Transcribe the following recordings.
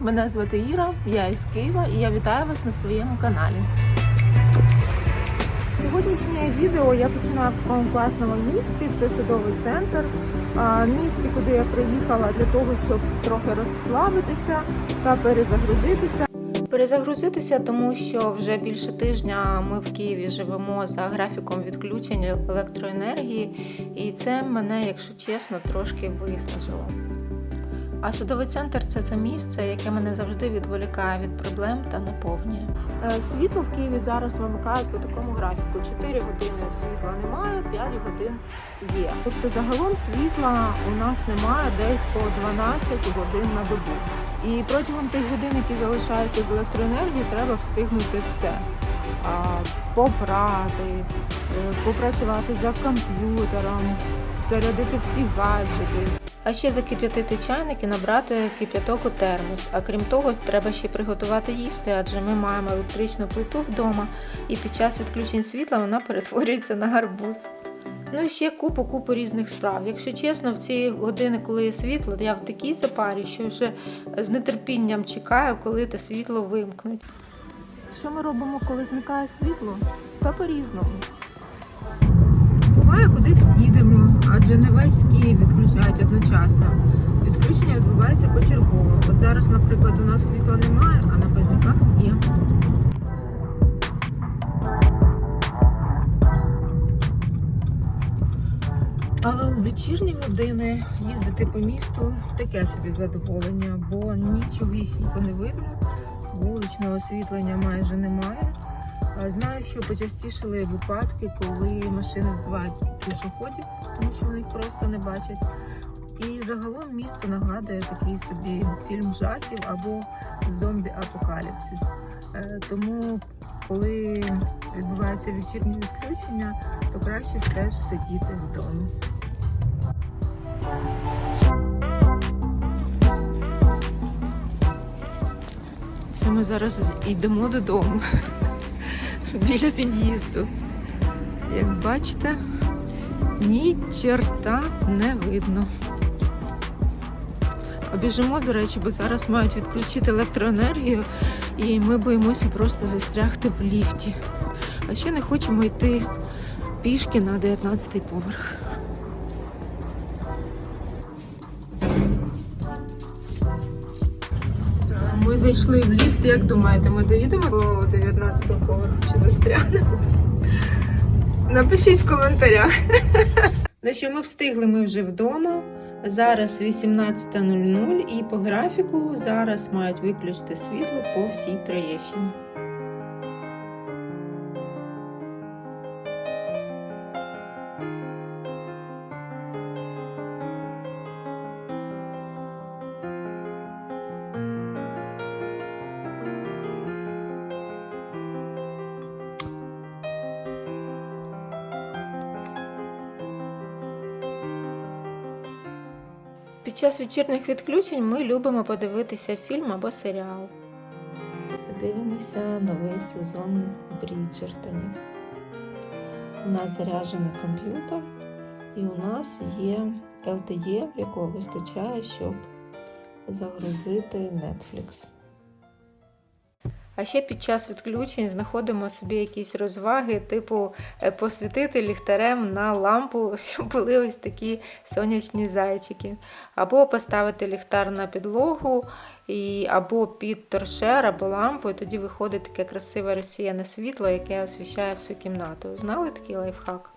Мене звати Іра, я із Києва і я вітаю вас на своєму каналі. Сьогоднішнє відео я починаю в такому класному місці. Це садовий центр. Місці, куди я приїхала для того, щоб трохи розслабитися та перезагрузитися. Перезагрузитися, тому що вже більше тижня ми в Києві живемо за графіком відключення електроенергії, і це мене, якщо чесно, трошки виснажило. А садовий центр це те місце, яке мене завжди відволікає від проблем та наповнює. Е, Світло в Києві зараз вимикають по такому графіку: 4 години світла немає, 5 годин є. Тобто загалом світла у нас немає десь по 12 годин на добу. І протягом тих годин, які залишаються з електроенергії, треба встигнути все. Попрати, е, попрацювати за комп'ютером, зарядити всі гаджети. А ще закип'ятити чайник і набрати кип'яток у термос. А крім того, треба ще приготувати їсти, адже ми маємо електричну плиту вдома, і під час відключень світла вона перетворюється на гарбуз. Ну і ще купу купу різних справ. Якщо чесно, в ці години, коли є світло, я в такій запарі, що вже з нетерпінням чекаю, коли те світло вимкнуть. Що ми робимо, коли зникає світло? Та по-різному. Буває, кудись їдемо, адже не весь Київ відключають одночасно. Відключення відбувається почергово. От зараз, наприклад, у нас світла немає, а на Пезняках є. Але у вечірні години їздити по місту таке собі задоволення, бо нічогісінько не видно, вуличного освітлення майже немає. Знаю, що почастішали випадки, коли машини збивають пішоходів, тому що вони їх просто не бачать. І загалом місто нагадує такий собі фільм жахів або зомбі-апокаліпсис. Е, Тому, коли відбувається вечірнє відключення, то краще все ж сидіти вдома. Це ми зараз йдемо додому біля під'їзду. Як бачите, ні чорта не видно. А біжимо, до речі, бо зараз мають відключити електроенергію, і ми боїмося просто застрягти в ліфті. А ще не хочемо йти пішки на 19-й поверх. Ми зайшли в ліфт. Як думаєте, ми доїдемо до 19-го поверху чи застрягнемо? Напишіть в коментарях. Ну що ми встигли, ми вже вдома. Зараз 18.00 і по графіку зараз мають виключити світло по всій Троєщині. Під час вечірніх відключень ми любимо подивитися фільм або серіал. Дивимося новий сезон Бріджертонів. У нас заряджений комп'ютер, і у нас є LTE, якого вистачає, щоб загрузити Netflix. А ще під час відключень знаходимо собі якісь розваги, типу е, посвітити ліхтарем на лампу, щоб були ось такі сонячні зайчики. Або поставити ліхтар на підлогу, і, або під торшер, або лампу, і тоді виходить таке красиве розсіяне світло, яке освіщає всю кімнату. Знали такий лайфхак?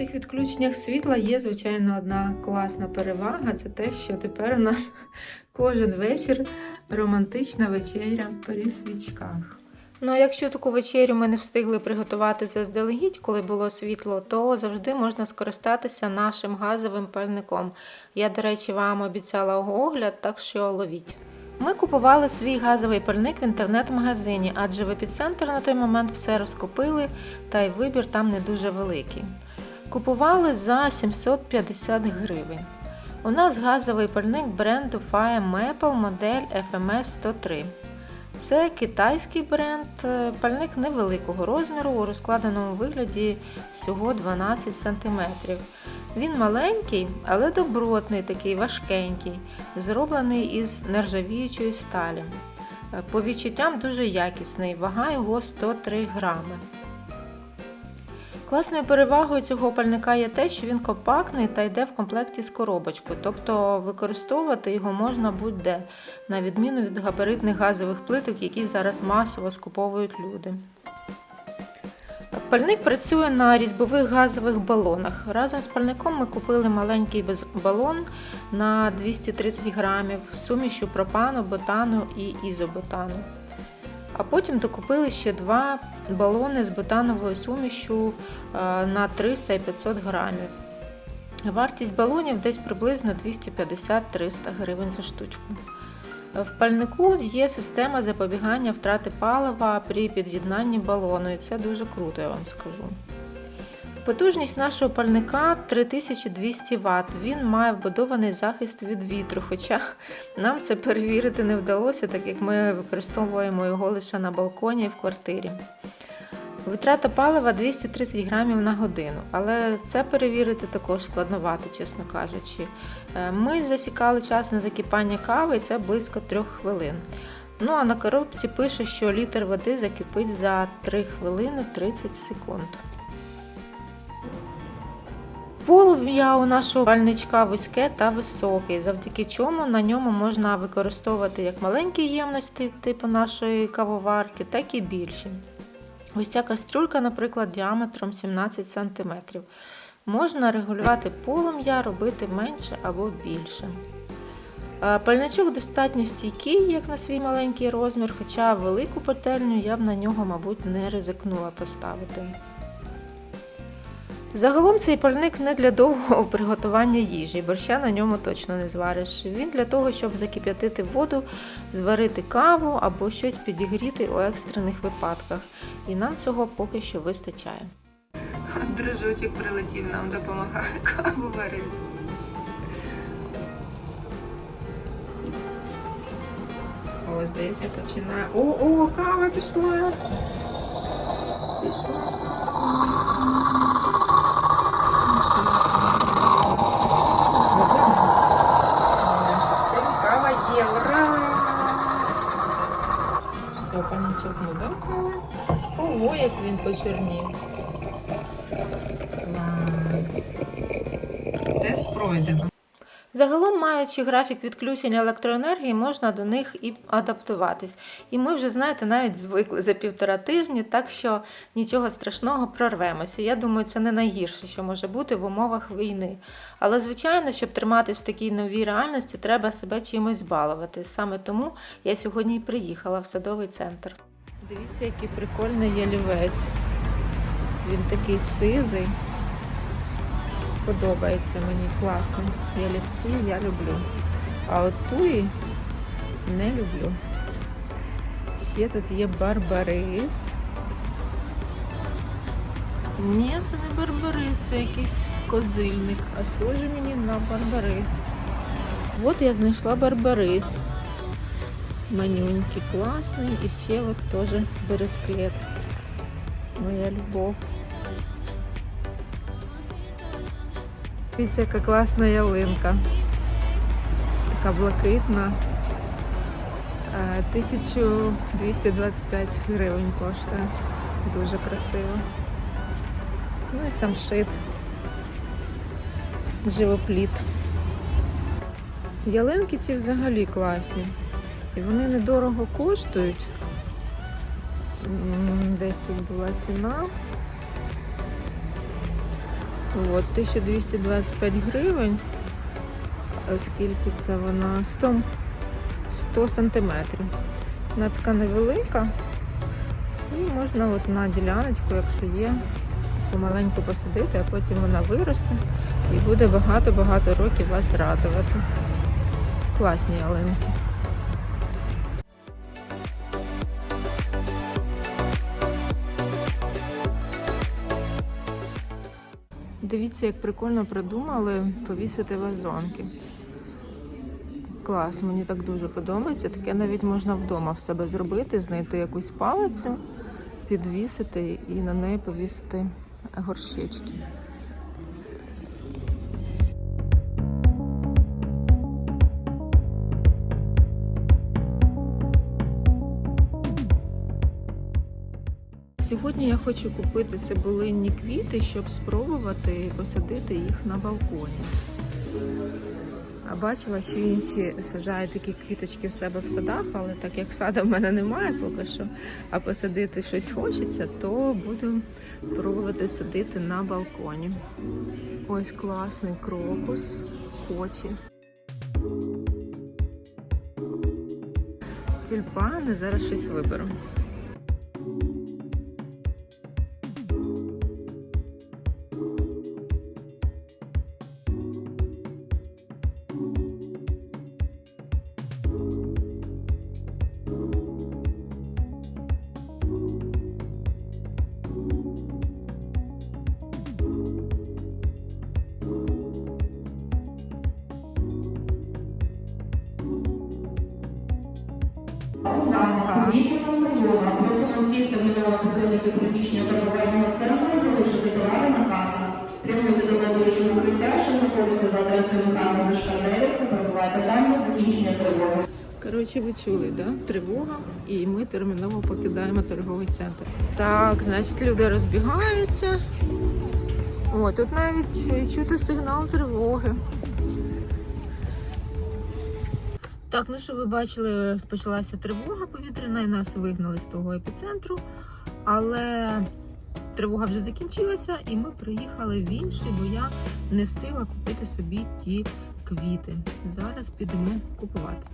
Цих відключеннях світла є, звичайно, одна класна перевага. Це те, що тепер у нас кожен вечір романтична вечеря при свічках. Ну, а якщо таку вечерю ми не встигли приготувати заздалегідь, коли було світло, то завжди можна скористатися нашим газовим пальником. Я, до речі, вам обіцяла огляд, так що ловіть. Ми купували свій газовий пальник в інтернет-магазині, адже в епіцентр на той момент все розкупили, та й вибір там не дуже великий. Купували за 750 гривень. У нас газовий пальник бренду Fire Maple модель FMS 103. Це китайський бренд, е, пальник невеликого розміру, у розкладеному вигляді всього 12 см. Він маленький, але добротний, такий важкенький, зроблений із нержавіючої сталі. Е, По відчуттям дуже якісний, вага його 103 грами. Класною перевагою цього пальника є те, що він компактний та йде в комплекті з коробочкою, тобто використовувати його можна будь-де, на відміну від габаритних газових плиток, які зараз масово скуповують люди. Пальник працює на різьбових газових балонах. Разом з пальником ми купили маленький балон на 230 грамів з сумішю пропану, ботану і ізоботану. А потім докупили ще два балони з ботановою сумішю е, на 300 і 500 грамів. Вартість балонів десь приблизно 250-300 гривень за штучку. В пальнику є система запобігання втрати палива при під'єднанні балону, і це дуже круто, я вам скажу. Потужність нашого пальника 3200 Вт. Він має вбудований захист від вітру, хоча нам це перевірити не вдалося, так як ми використовуємо його лише на балконі і в квартирі. Витрата палива 230 грамів на годину, але це перевірити також складновато, чесно кажучи. Е, Ми засікали час на закипання кави, і це близько 3 хвилин. Ну а на коробці пише, що літр води закипить за 3 хвилини 30 секунд. Полум'я у нашого пальничка вузьке та високе, завдяки чому на ньому можна використовувати як маленькі ємності, типу нашої кавоварки, так і більші. Ось ця кастрюлька, наприклад, діаметром 17 см. Можна регулювати полум'я, робити менше або більше. Е, Пальничок достатньо стійкий, як на свій маленький розмір, хоча велику пательню я б на нього, мабуть, не ризикнула поставити. Загалом цей пальник не для довгого приготування їжі, борща на ньому точно не звариш. Він для того, щоб закип'ятити воду, зварити каву або щось підігріти у екстрених випадках. І нам цього поки що вистачає. Дружочок прилетів, нам допомагає каву варити. О, здається, починає. О, о, кава пішла. Пішла. Кава є, ура! Все, панічок ми вимкнули. Ого, як він почернів. Клас. Тест пройдено. Загалом, маючи графік відключення електроенергії, можна до них і адаптуватись. І ми вже, знаєте, навіть звикли за півтора тижні, так що нічого страшного прорвемося. Я думаю, це не найгірше, що може бути в умовах війни. Але, звичайно, щоб триматись в такій новій реальності, треба себе чимось балувати. Саме тому я сьогодні і приїхала в садовий центр. Дивіться, який прикольний ялівець. Він такий сизий. Подобається мені класно. Ялівці я люблю. А от туї не люблю. Ще тут є барбарис. Ні, це не барбарис, це якийсь козильник, а схоже мені на барбарис. От я знайшла барбарис. Манюнький, класний. І ще от теж бересклет. Моя любов. Дивіться, яка класна ялинка. Така блакитна. Е, 1225 гривень коштує. Дуже красиво. Ну і сам шит. Живопліт. Ялинки ці взагалі класні. І вони недорого коштують. Десь тут була ціна. От, 1225 гривень. Скільки це вона? 100, 100 сантиметрів. Вона така невелика. І можна от на діляночку, якщо є, помаленьку посадити, а потім вона виросте і буде багато-багато років вас радувати. Класні ялинки. Дивіться, як прикольно придумали повісити вазонки. Клас, мені так дуже подобається. Таке навіть можна вдома в себе зробити, знайти якусь палицю, підвісити і на неї повісити горщички. Сьогодні я хочу купити цибулинні квіти, щоб спробувати посадити їх на балконі. А бачила, що інші саджають такі квіточки в себе в садах, але так як сада в мене немає поки що, а посадити щось хочеться, то буду пробувати садити на балконі. Ось класний крокус, кочі. Тюльпани, зараз щось виберу. Покинути приміщення торговельного центру, залишити товари на касу. Прямуйте до найближчого укриття, що знаходиться за адресою Михайла Мишка 9, та перебувайте там до закінчення тривоги. Коротше, ви чули, да? Тривога, і ми терміново покидаємо торговий центр. Так, значить, люди розбігаються. О, тут навіть чути сигнал тривоги. Так, ну що ви бачили, почалася тривога повітряна, і нас вигнали з того епіцентру. Але тривога вже закінчилася, і ми приїхали в інший, бо я не встигла купити собі ті квіти. Зараз підемо купувати.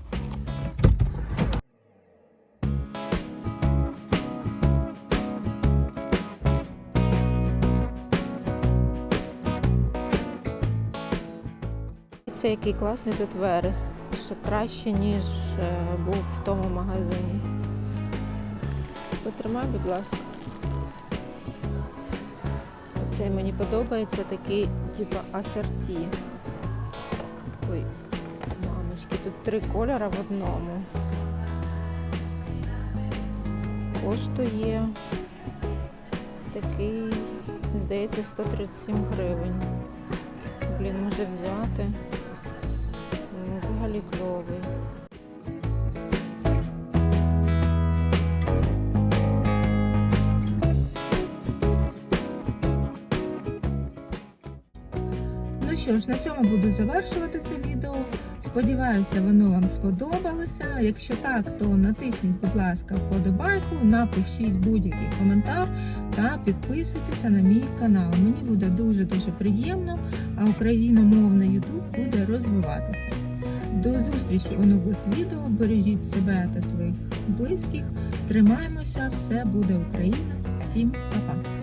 Це який класний тут верес. Ще краще, ніж е, був в тому магазині. Потримай, будь ласка. Оцей мені подобається такий, типу, асорті. Ой, мамочки, тут три кольори в одному. Коштує такий, здається, 137 гривень. Блін, може взяти. Взагалі кльовий. Що ж, на цьому буду завершувати це відео. Сподіваюся, воно вам сподобалося. Якщо так, то натисніть, будь ласка, вподобайку, напишіть будь-який коментар та підписуйтеся на мій канал. Мені буде дуже-дуже приємно, а україномовний YouTube буде розвиватися. До зустрічі у нових відео. Бережіть себе та своїх близьких. Тримаємося, все буде Україна. Всім па-па!